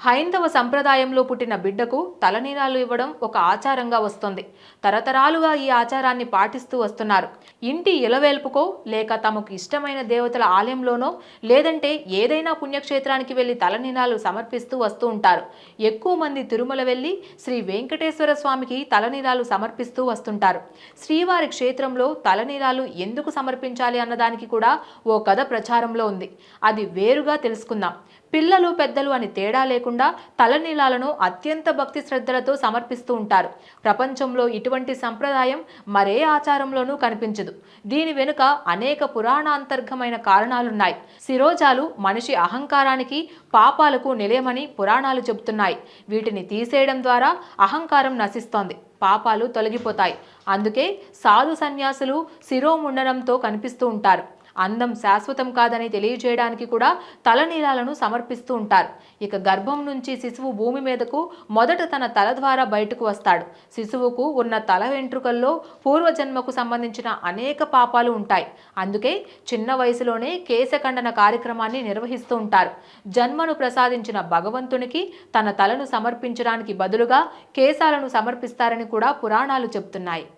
హైందవ సంప్రదాయంలో పుట్టిన బిడ్డకు తలనీలాలు ఇవ్వడం ఒక ఆచారంగా వస్తుంది. తరతరాలుగా ఈ ఆచారాన్ని పాటిస్తూ వస్తున్నారు. ఇంటి ఇలవేల్పుకో లేక తమకు ఇష్టమైన దేవతల ఆలయంలోనో లేదంటే ఏదైనా పుణ్యక్షేత్రానికి వెళ్ళి తలనీలాలు సమర్పిస్తూ వస్తూ ఉంటారు. ఎక్కువ మంది తిరుమల వెళ్ళి శ్రీ వెంకటేశ్వర స్వామికి తలనీలాలు సమర్పిస్తూ వస్తుంటారు. శ్రీవారి క్షేత్రంలో తలనీలాలు ఎందుకు సమర్పించాలి అన్నదానికి కూడా ఓ కథ ప్రచారంలో ఉంది. అది వేరుగా తెలుసుకుందాం. పిల్లలు పెద్దలు అని తేడా లేకుండా తలనీలాలను అత్యంత భక్తి శ్రద్ధలతో సమర్పిస్తూ ఉంటారు. ప్రపంచంలో ఇటువంటి సంప్రదాయం మరే ఆచారంలోనూ కనిపించదు. దీని వెనుక అనేక పురాణాంతర్గమైన కారణాలున్నాయి. శిరోజాలు మనిషి అహంకారానికి పాపాలకు నిలయమని పురాణాలు చెబుతున్నాయి. వీటిని తీసేయడం ద్వారా అహంకారం నశిస్తోంది. పాపాలు తొలగిపోతాయి. అందుకే సాధు సన్యాసులు శిరోముండనంతో కనిపిస్తూ ఉంటారు. అందం శాశ్వతం కాదని తెలియజేయడానికి కూడా తలనీలాలను సమర్పిస్తూ ఉంటారు. ఇక గర్భం నుంచి శిశువు భూమి మీదకు మొదట తన తల ద్వారా బయటకు వస్తాడు. శిశువుకు ఉన్న తల వెంట్రుకల్లో పూర్వజన్మకు సంబంధించిన అనేక పాపాలు ఉంటాయి. అందుకే చిన్న వయసులోనే కేశఖండన కార్యక్రమాన్ని నిర్వహిస్తూ ఉంటారు. జన్మను ప్రసాదించిన భగవంతునికి తన తలను సమర్పించడానికి బదులుగా కేశాలను సమర్పిస్తారని కూడా పురాణాలు చెబుతున్నాయి